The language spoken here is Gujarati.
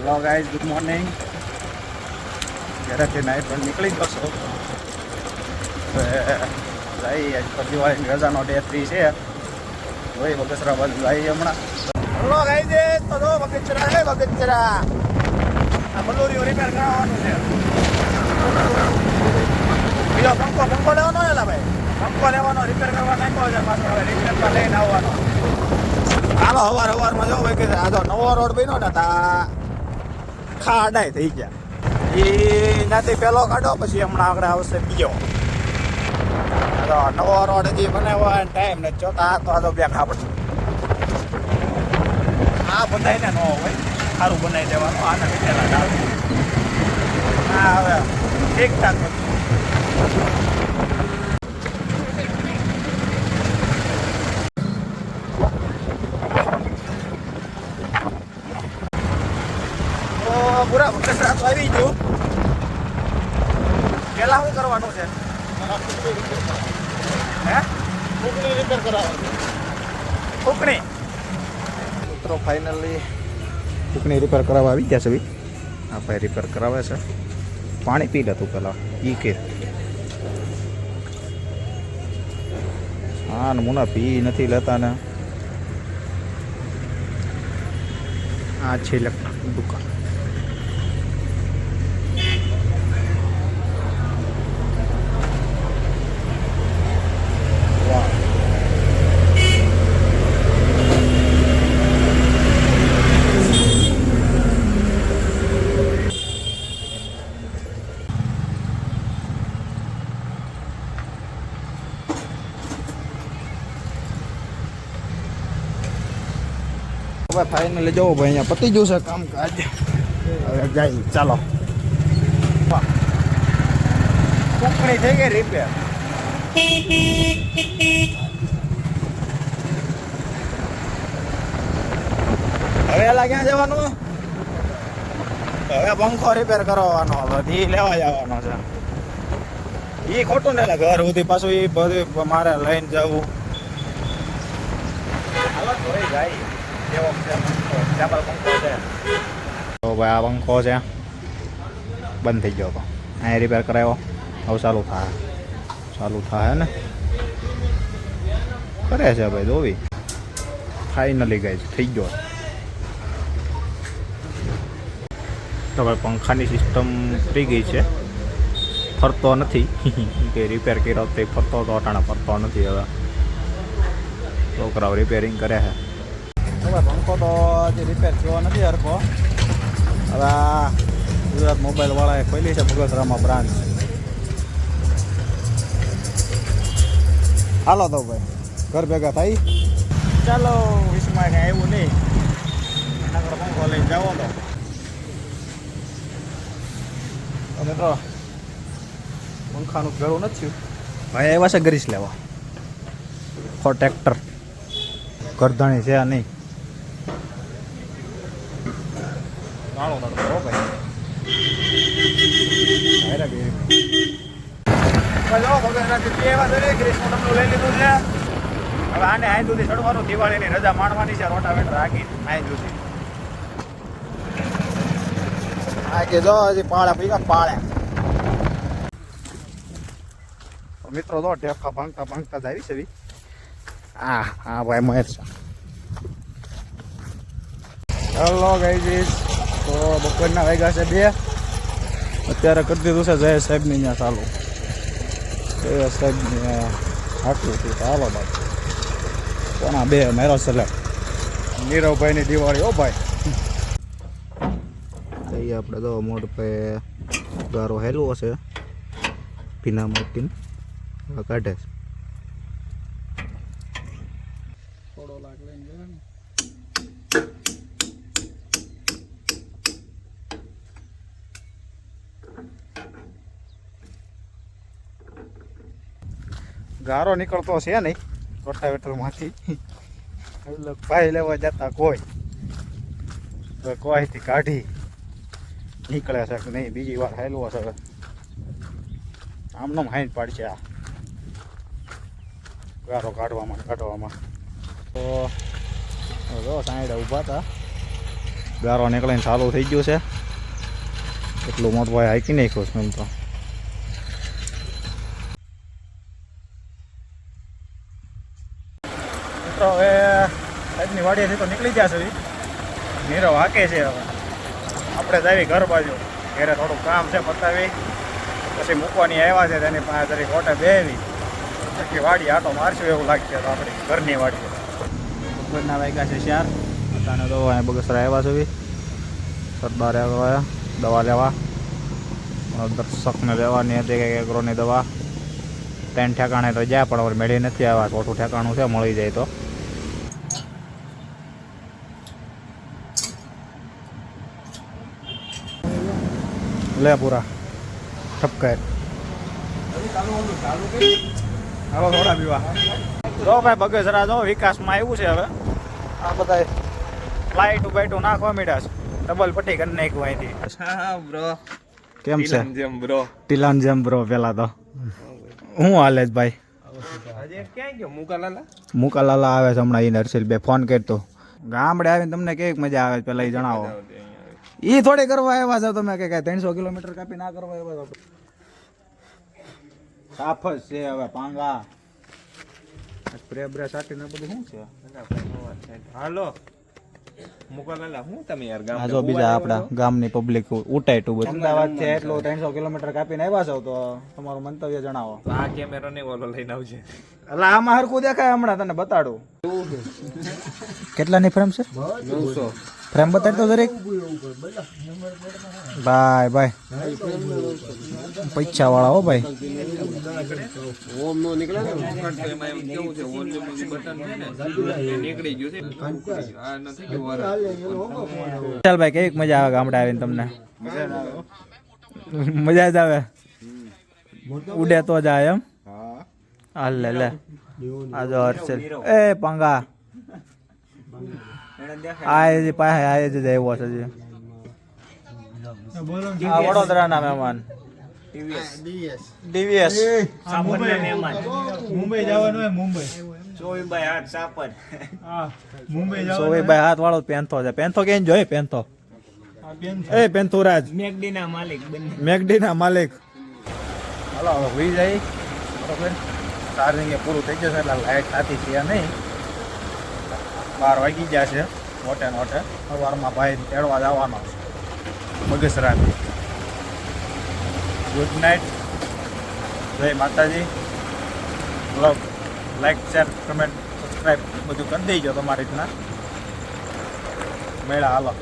હેલો ગાઈઝ ગુડ મોર્નિંગ ઘરેથી નાઈ પણ નીકળી ગયો છો. જઈ આજ દિવાળીની રજાનો ડે થ્રી છે. હોય બગસરા બાજુ ભાઈ હમણાં. હેલો ગાઈઝ તો જો બગસરા હે બગચરા આ બલોરીઓ રિપેર કરાવવાનું છે. બીજો પંખો પંખો લેવાનો ને ભાઈ. પંખો લેવાનો રિપેર કરવા નાખ્યો છે. પાછો હવે રિપેરમાં લઈને આવવાનો. હાલો, હવાર હવારમાં જો ભાઈ કે આ તો નવો રોડ બન્યો ને તા. ખાડાય થઈ ગયા. એ નાથી પેલો કાઢો પછી હમણાં આગળ આવશે બીજો. નવો રોડ હજી બનાવવા ટાઈમ ને આ તો આ તો બે ખાપડ આ બધાય ને ન હોય. સારું બનાવી દેવાનું. આને વિચારા હવે ઠીક ઠાક તો પૂરા બગસરા તો આવી ગયું. પેલા શું કરવાનું છે? હે? રિપેર કરાવવાનું ફૂકણી મિત્રો ફાઇનલી ફૂકણી રિપેર કરાવવા આવી ગયા છે ભાઈ. આ ભાઈ રિપેર કરાવે છે. પાણી પી લેતું પેલા. ઈ કે. હા મુના પી નથી લેતા ને. આ છે દુકાન. હવે ફાઇનલી જવું ભાઈ અહીંયા. પતી ગયું છે કામકાજ. હવે જાય. ચાલો. વાહ. થઈ ગઈ રિપેર હવે એલા ક્યાં જવાનું? હવે પંખો રિપેર કરવાનો. હવે ઈ લેવા જવાનો છે. એ ખોટું ને ઘર સુધી પાછું એ બધું મારે લઈને જવું. જાય. તો ભાઈ આ પંખો છે. બંધ થઈ ગયો હતો અહીંયા રિપેર કરાવ્યો હવે ચાલુ થાય. ચાલુ થાય ને? કરે છે ભાઈ દોવી ફાઇનલી ગઈ થઈ ગયો. તો ભાઈ પંખાની સિસ્ટમ થઈ ગઈ છે. ફરતો નથી. કે રિપેર કર્યો તે ફરતો તો અટાણા ફરતો નથી હવે. છોકરાઓ રિપેરિંગ કરે છે. હવે પંખો તો હજી રિપેર થયો નથી હરખો. હવે આ ગુજરાત મોબાઈલવાળાએ ખોલી છે બગસરામાં બ્રાન્ચ હાલો તો ભાઈ, ઘર ભેગા થાય? ચાલો વિશમાં કાંઈ એવું નહીં. એના પંખો લઈને જાવો તો. મિત્રો પંખાનું ભેળું નથી થયું. ભાઈ આવ્યા છે ગરીશ લેવા. ફોર ટ્રેક્ટર કરધાણી છે આ નહીં ગાળો નડતો હો ભાઈ હાયરા ગઈ. ચાલો, ભગવાનના ચૂંટણી એવા છે ને, ગ્રીષ્મ ડમરું લઈ લીધું છે હવે આને આઈ સુધી ચડવાનું દિવાળીની રજા માણવાની છે રોટાવેટર રાખી આઈ સુધી આ કે જો હજી પાળે પૈસા પાળે મિત્રો જો ઢેફા ભાંગતા ભાંગતા જ આવી છે. આ હા ભાઈ મહેર છે હેલો ગાઈઝીસ તો બપોરના વાગ્યા છે બે. અત્યારે કરી દીધું છે જય સાહેબની અહીંયા ચાલુ. જય સાહેબની હાટલું હતું હાલો બાપુ. કોના બે? મેરો સલે નીરવભાઈની દિવાળી ઓ ભાઈ. અહીં આપણે તો મોટ ભાઈ ગારો હેલવો છે. ભીના મોટી કાઢે છે થોડો લાગ લઈને જાય ને ગારો નીકળતો છે નહીં, રોટાવેટરમાંથી. એટલે ભાઈ લેવા જતા કોઈ. તો કોઈથી કાઢી? નીકળે છે કે નહીં? બીજી વાર હેલવો છે આમનો હાઈન પાડશે આ. ગારો કાઢવામાં કાઢવામાં. તો જો સાઈડ ઊભા હતા. ગારો નીકળીને ચાલુ થઈ ગયું છે. એટલું મોટું ભાઈ હાકી નાખ્યું છે એમ તો. મિત્રો, હવે આજની વાડીએથી તો નીકળી છે. નીરવ હાકે છે હવે. આપણે જાવી ઘર બાજુ. ઘરે થોડું કામ છે પતાવી. પછી મૂકવાની આવ્યા છે, તેની પાસે જરી ખોટે બેવી પછી વાડી આટો મારશું એવું લાગશે તો આપણી ઘરની વાડી બપોરના વાગ્યા છે ચાર. પોતાને તો અહીંયા બગસરા આવ્યા છે સરદાર આવ્યા દવા લેવા. દર્શકને લેવાની હતી કંઈક એગ્રોની દવા. ત્રણ ઠેકાણે તો જાય પણ મેળી નથી આવ્યા. ખોટું ઠેકાણું છે, મળી જાય તો. લે પૂરા. ઠપકાય. હાલો થોડા પીવા. જો ભાઈ બગસરા જો વિકાસમાં આવ્યું છે હવે. આ બધા લાઈટું બાઈટું નાખવા મીડા છે. ડબલ પટ્ટી કરી નાખ્યું અહીંથી. હા બ્રો. કેમ છે? જેમ બ્રો. ટીલાન જેમ બ્રો પેલા તો. હું હાલે જ ભાઈ? આજે મુકાલાલા? મુકાલાલા આવે છે હમણાં એ હર્ષિલ બે ફોન કરતો ગામડે આવીને તમને કેવી મજા આવે પેલા એ જણાવો. ઈ થોડે કરવા આવ્યા છો તમે કે કાંઈ ત્રણસો કિલોમીટર કાપી ના કરવા આવ્યા છો સાફ જ છે હવે પાંગા. સ્પ્રે બ્રે સાટીને બધું શું છે? હાલો. હું તમે યાર આ જો બીજા આપણા ગામની પબ્લિક ટુ બધું. અમદાવાદ છે એટલું ત્રણસો કિલોમીટર કાપીને આવ્યા છો તો તમારું મંતવ્ય જણાવો. આ કેમેરો ને ઓલો લઈને આવજે. એટલે આમાં હરખું દેખાય હમણાં તને બતાડું. કેટલાની ફ્રેમ છે? નવસો. ફ્રેમ બતાડતો દરેક. ભાઈ ભાઈ પૈસા વાળા હો ભાઈ. ચાલ ભાઈ કેવી મજા આવે ગામડે આવીને તમને? મજા જ આવે. ઉડે તો જાય એમ. હાલ લે લે. આ જો એ, પંગા. આ જે પાસે આ જે આવ્યો છે જે આ વડોદરાના મહેમાન ડીવીએસ મુંબઈ. જવાનું હોય મુંબઈ હા મુંબઈ જવાનું સોવીભાઈ હાથ વાળો પેન્થો છે. પેન્થો કેમ જોઈએ પેન્થો. એ પેન્થુરાજ મેકડીના માલિક બંને. મેકડીના માલિક. હાલો હવે હોઈ જાય. બરોબર. ચાર્જિંગ પૂરું થઈ જશે એટલે લાઇટ થતી છે નહીં. બાર વાગી ગયા છે મોટે મોટે સવારમાં ભાઈ તેડવા જવાનો છે. બગસરાથી ગુડ નાઇટ જય માતાજી. Blog like share comment subscribe બધું કરી દેજો તમારી રીતના. મેળા હાલો.